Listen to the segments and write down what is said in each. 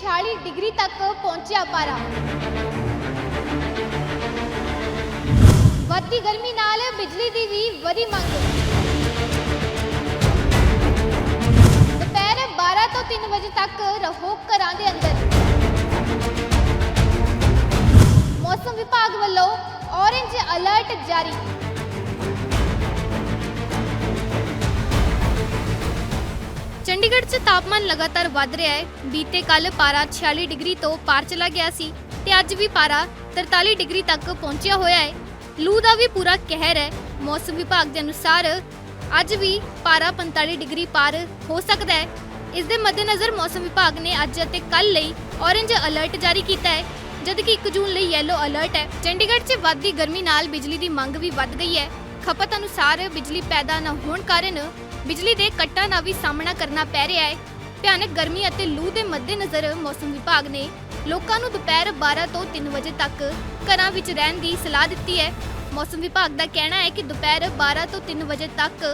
46 degree ਤੱਕ ਪਹੁੰਚਿਆ ਪਾਰਾ। ਵੱਧਦੀ ਗਰਮੀ ਨਾਲ ਬਿਜਲੀ ਦੀ ਵੀ ਵਧੀ ਮੰਗ। ਦੁਪਹਿਰ 12 ਤੋਂ 3 ਵਜੇ ਤੱਕ ਰਹੋ ਘਰਾਂ ਦੇ ਅੰਦਰ। ਮੌਸਮ ਵਿਭਾਗ ਵੱਲੋਂ ਔਰੇਂਜ ਅਲਰਟ ਜਾਰੀ। ਚੰਡੀਗੜ੍ਹ 'ਚ ਤਾਪਮਾਨ ਲਗਾਤਾਰ ਵੱਧ ਰਿਹਾ ਹੈ। ਬੀਤੇ ਕੱਲ ਪਾਰਾ 46 ਡਿਗਰੀ ਤੋਂ ਪਾਰ ਚਲਾ ਗਿਆ ਸੀ ਤੇ ਅੱਜ ਵੀ ਪਾਰਾ 43 ਡਿਗਰੀ ਤੱਕ ਪਹੁੰਚਿਆ ਹੋਇਆ ਹੈ। ਲੂ ਦਾ ਵੀ ਪੂਰਾ ਕਹਿਰ ਹੈ। ਮੌਸਮ ਵਿਭਾਗ ਦੇ ਅਨੁਸਾਰ ਅੱਜ ਵੀ ਪਾਰਾ 45 ਡਿਗਰੀ ਪਾਰ ਹੋ ਸਕਦਾ ਹੈ। ਇਸ ਦੇ ਮੱਦੇਨਜ਼ਰ ਮੌਸਮ ਵਿਭਾਗ ਨੇ ਅੱਜ ਅਤੇ ਕੱਲ ਲਈ ਔਰੇਂਜ ਅਲਰਟ ਜਾਰੀ ਕੀਤਾ ਹੈ। ਜਦਕਿ 1 ਜੂਨ ਲਈ ਯੈਲੋ ਅਲਰਟ ਹੈ। ਚੰਡੀਗੜ੍ਹ 'ਚ ਵੱਧਦੀ ਗਰਮੀ ਨਾਲ ਬਿਜਲੀ ਦੀ ਮੰਗ ਵੀ ਵੱਧ ਗਈ ਹੈ। ਖਪਤ ਅਨੁਸਾਰ ਬਿਜਲੀ ਪੈਦਾ ਨਾ ਹੋਣ ਕਾਰਨ ਬਿਜਲੀ ਦੇ ਕੱਟਾਂ ਦਾ ਵੀ ਸਾਹਮਣਾ ਕਰਨਾ ਪੈ ਰਿਹਾ ਹੈ। ਭਿਆਨਕ ਗਰਮੀ ਅਤੇ ਲੂ ਦੇ ਮੱਦੇਨਜ਼ਰ ਮੌਸਮ ਵਿਭਾਗ ਨੇ ਲੋਕਾਂ ਨੂੰ ਦੁਪਹਿਰ 12 ਤੋਂ 3 ਵਜੇ ਤੱਕ ਘਰਾਂ ਵਿੱਚ ਰਹਿਣ ਦੀ ਸਲਾਹ ਦਿੱਤੀ ਹੈ। ਮੌਸਮ ਵਿਭਾਗ ਦਾ ਕਹਿਣਾ ਹੈ ਕਿ ਦੁਪਹਿਰ 12 ਤੋਂ 3 ਵਜੇ ਤੱਕ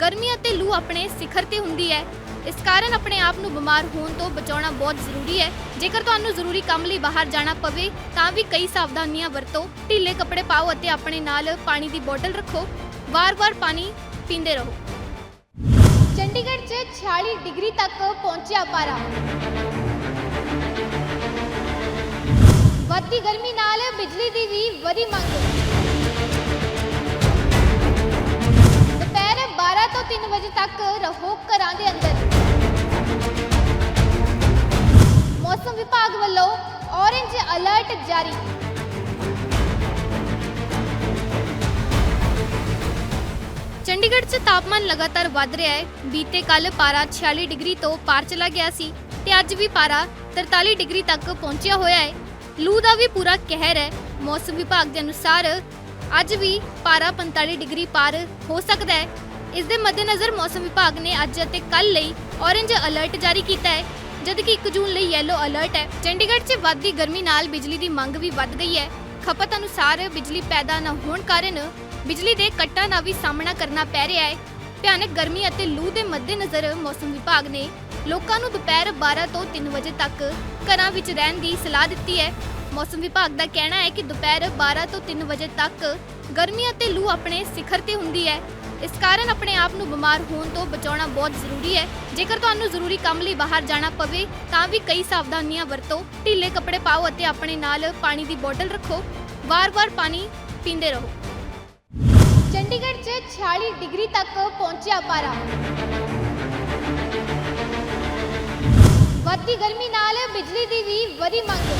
ਗਰਮੀ ਅਤੇ ਲੂ ਆਪਣੇ ਸਿਖਰ ਤੇ ਹੁੰਦੀ ਹੈ। ਇਸ ਕਾਰਨ ਆਪਣੇ ਆਪ ਨੂੰ ਬਿਮਾਰ ਹੋਣ ਤੋਂ ਬਚਾਉਣਾ ਬਹੁਤ ਜ਼ਰੂਰੀ ਹੈ। ਜੇਕਰ ਤੁਹਾਨੂੰ ਜ਼ਰੂਰੀ ਕੰਮ ਲਈ ਬਾਹਰ ਜਾਣਾ ਪਵੇ, ਤਾਂ ਵੀ ਕਈ ਸਾਵਧਾਨੀਆਂ ਵਰਤੋ। ਢਿੱਲੇ ਕੱਪੜੇ ਪਾਓ ਅਤੇ ਆਪਣੇ ਨਾਲ ਪਾਣੀ ਦੀ ਬੋਤਲ ਰੱਖੋ। ਵਾਰ-ਵਾਰ ਪਾਣੀ ਪੀਂਦੇ ਰਹੋ। ਚੰਡੀਗੜ੍ਹ 'ਚ 46 ਡਿਗਰੀ ਤੱਕ ਪਹੁੰਚਿਆ ਪਾਰਾ। ਵੱਧਦੀ ਗਰਮੀ ਨਾਲ ਬਿਜਲੀ ਦੀ ਵੀ ਵਧੀ ਮੰਗ। ਦੁਪਹਿਰ 12 ਤੋਂ 3 ਵਜੇ ਤੱਕ ਰਹੋ ਘਰਾਂ ਦੇ ਅੰਦਰ। ਮੌਸਮ ਵਿਭਾਗ ਵੱਲੋਂ ਔਰੇਂਜ ਅਲਰਟ ਜਾਰੀ। ਚੰਡੀਗੜ੍ਹ 'ਚ ਤਾਪਮਾਨ ਲਗਾਤਾਰ ਵੱਧ ਰਿਹਾ ਹੈ। ਬੀਤੇ ਕੱਲ ਪਾਰਾ 46 ਡਿਗਰੀ ਤੋਂ ਪਾਰ ਚਲਾ ਗਿਆ ਸੀ ਤੇ ਅੱਜ ਵੀ ਪਾਰਾ 43 ਡਿਗਰੀ ਤੱਕ ਪਹੁੰਚਿਆ ਹੋਇਆ ਹੈ। ਲੂ ਦਾ ਵੀ ਪੂਰਾ ਕਹਿਰ ਹੈ। ਮੌਸਮ ਵਿਭਾਗ ਦੇ ਅਨੁਸਾਰ ਅੱਜ ਵੀ ਪਾਰਾ 45 ਡਿਗਰੀ ਪਾਰ ਹੋ ਸਕਦਾ ਹੈ। ਇਸ ਦੇ ਮੱਦੇਨਜ਼ਰ ਮੌਸਮ ਵਿਭਾਗ ਨੇ ਅੱਜ ਅਤੇ ਕੱਲ ਲਈ ਔਰੇਂਜ ਅਲਰਟ ਜਾਰੀ ਕੀਤਾ ਹੈ। ਜਦਕਿ 1 ਜੂਨ ਲਈ ਯੈਲੋ ਅਲਰਟ ਹੈ। ਚੰਡੀਗੜ੍ਹ 'ਚ ਵੱਧਦੀ ਗਰਮੀ ਨਾਲ ਬਿਜਲੀ ਦੀ ਮੰਗ ਵੀ ਵੱਧ ਗਈ ਹੈ। ਖਪਤ ਅਨੁਸਾਰ ਬਿਜਲੀ ਪੈਦਾ ਨਾ ਹੋਣ ਕਾਰਨ ਬਿਜਲੀ ਦੇ ਕੱਟਾਂ ਦਾ ਵੀ ਸਾਹਮਣਾ ਕਰਨਾ ਪੈ ਰਿਹਾ ਹੈ। ਭਿਆਨਕ ਗਰਮੀ ਅਤੇ ਲੂ ਦੇ ਮੱਦੇਨਜ਼ਰ ਮੌਸਮ ਵਿਭਾਗ ਨੇ ਲੋਕਾਂ ਨੂੰ ਦੁਪਹਿਰ 12 ਤੋਂ 3 ਵਜੇ ਤੱਕ ਘਰਾਂ ਵਿੱਚ ਰਹਿਣ ਦੀ ਸਲਾਹ ਦਿੱਤੀ ਹੈ। ਮੌਸਮ ਵਿਭਾਗ ਦਾ ਕਹਿਣਾ ਹੈ ਕਿ ਦੁਪਹਿਰ 12 ਤੋਂ 3 ਵਜੇ ਤੱਕ ਗਰਮੀ ਅਤੇ ਲੂ ਆਪਣੇ ਸਿਖਰ ਤੇ ਹੁੰਦੀ ਹੈ। ਇਸ ਕਾਰਨ ਆਪਣੇ ਆਪ ਨੂੰ ਬਿਮਾਰ ਹੋਣ ਤੋਂ ਬਚਾਉਣਾ ਬਹੁਤ ਜ਼ਰੂਰੀ ਹੈ। ਜੇਕਰ ਤੁਹਾਨੂੰ ਜ਼ਰੂਰੀ ਕੰਮ ਲਈ ਬਾਹਰ ਜਾਣਾ ਪਵੇ, ਤਾਂ ਵੀ ਕਈ ਸਾਵਧਾਨੀਆਂ ਵਰਤੋ। ਢਿੱਲੇ ਕੱਪੜੇ ਪਾਓ ਅਤੇ ਆਪਣੇ ਨਾਲ ਪਾਣੀ ਦੀ ਬੋਤਲ ਰੱਖੋ। ਵਾਰ-ਵਾਰ ਪਾਣੀ ਪੀਂਦੇ ਰਹੋ। ਚੰਡੀਗੜ੍ਹ 'ਚ 46 ਡਿਗਰੀ ਤੱਕ ਪਹੁੰਚਿਆ ਪਾਰਾ। ਵੱਧਦੀ ਗਰਮੀ ਨਾਲ ਬਿਜਲੀ ਦੀ ਵੀ ਵਧੀ ਮੰਗ।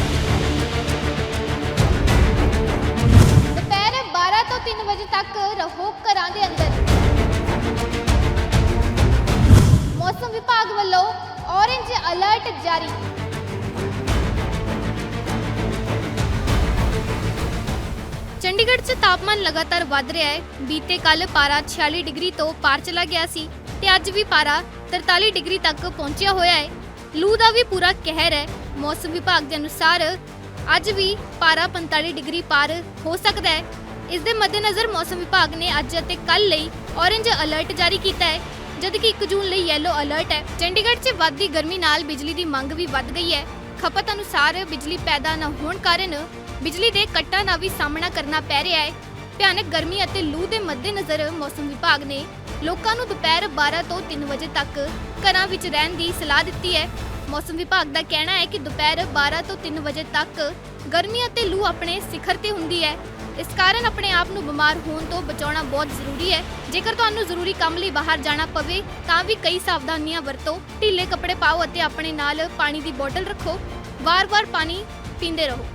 ਦੁਪਹਿਰ 12 ਤੋਂ 3 ਵਜੇ ਤੱਕ ਰਹੋ ਘਰਾਂ ਦੇ ਅੰਦਰ। ਵਿਭਾਗ ਵੱਲੋਂ ਔਰੇਂਜ ਅਲਰਟ ਜਾਰੀ। ਚੰਡੀਗੜ੍ਹ 'ਚ ਤਾਪਮਾਨ ਲਗਾਤਾਰ ਵੱਧ ਰਿਹਾ ਹੈ। ਬੀਤੇ ਕੱਲ ਪਾਰਾ 46 ਡਿਗਰੀ ਤੋਂ ਪਾਰ ਚਲਾ ਗਿਆ ਸੀ ਤੇ ਅੱਜ ਵੀ ਪਾਰਾ 43 ਡਿਗਰੀ ਤੱਕ ਪਹੁੰਚਿਆ ਹੋਇਆ ਹੈ। ਲੂ ਦਾ ਵੀ ਪੂਰਾ ਕਹਿਰ ਹੈ। ਮੌਸਮ ਵਿਭਾਗ ਦੇ ਅਨੁਸਾਰ ਅੱਜ ਵੀ ਪਾਰਾ 45 ਡਿਗਰੀ ਪਾਰ ਹੋ ਸਕਦਾ ਹੈ। ਇਸ ਦੇ ਮੱਦੇਨਜ਼ਰ ਮੌਸਮ ਵਿਭਾਗ ਨੇ ਅੱਜ ਅਤੇ ਕੱਲ ਲਈ ਔਰੇਂਜ ਅਲਰਟ ਜਾਰੀ ਕੀਤਾ ਹੈ। ਜਦਕਿ 1 ਜੂਨ ਲਈ ਯੈਲੋ ਅਲਰਟ ਹੈ। ਚੰਡੀਗੜ੍ਹ 'ਚ ਵੱਧਦੀ ਗਰਮੀ ਨਾਲ ਬਿਜਲੀ ਦੀ ਮੰਗ ਵੀ ਵੱਧ ਗਈ ਹੈ। ਖਪਤ ਅਨੁਸਾਰ ਬਿਜਲੀ ਪੈਦਾ ਨਾ ਹੋਣ ਕਾਰਨ ਬਿਜਲੀ ਦੇ ਕੱਟਾਂ ਦਾ ਵੀ ਸਾਹਮਣਾ ਕਰਨਾ ਪੈ ਰਿਹਾ ਹੈ। ਭਿਆਨਕ ਗਰਮੀ ਅਤੇ ਲੂ ਦੇ ਮੱਦੇਨਜ਼ਰ ਮੌਸਮ ਵਿਭਾਗ ਨੇ ਲੋਕਾਂ ਨੂੰ ਦੁਪਹਿਰ 12 ਤੋਂ 3 ਵਜੇ ਤੱਕ ਘਰਾਂ ਵਿੱਚ ਰਹਿਣ ਦੀ ਸਲਾਹ ਦਿੱਤੀ ਹੈ। ਮੌਸਮ ਵਿਭਾਗ ਦਾ ਕਹਿਣਾ ਹੈ ਕਿ ਦੁਪਹਿਰ 12 ਤੋਂ 3 ਵਜੇ ਤੱਕ ਗਰਮੀ ਅਤੇ ਲੂ ਆਪਣੇ ਸਿਖਰ ਤੇ ਹੁੰਦੀ ਹੈ। ਇਸ ਕਾਰਨ ਆਪਣੇ ਆਪ ਨੂੰ ਬਿਮਾਰ ਹੋਣ ਤੋਂ ਬਚਾਉਣਾ ਬਹੁਤ ਜ਼ਰੂਰੀ ਹੈ। ਜੇਕਰ ਤੁਹਾਨੂੰ ਜ਼ਰੂਰੀ ਕੰਮ ਲਈ ਬਾਹਰ ਜਾਣਾ ਪਵੇ, ਤਾਂ ਵੀ ਕਈ ਸਾਵਧਾਨੀਆਂ ਵਰਤੋ। ਢਿੱਲੇ ਕੱਪੜੇ ਪਾਓ ਅਤੇ ਆਪਣੇ ਨਾਲ ਪਾਣੀ ਦੀ ਬੋਤਲ ਰੱਖੋ। ਵਾਰ-ਵਾਰ ਪਾਣੀ ਪੀਂਦੇ ਰਹੋ।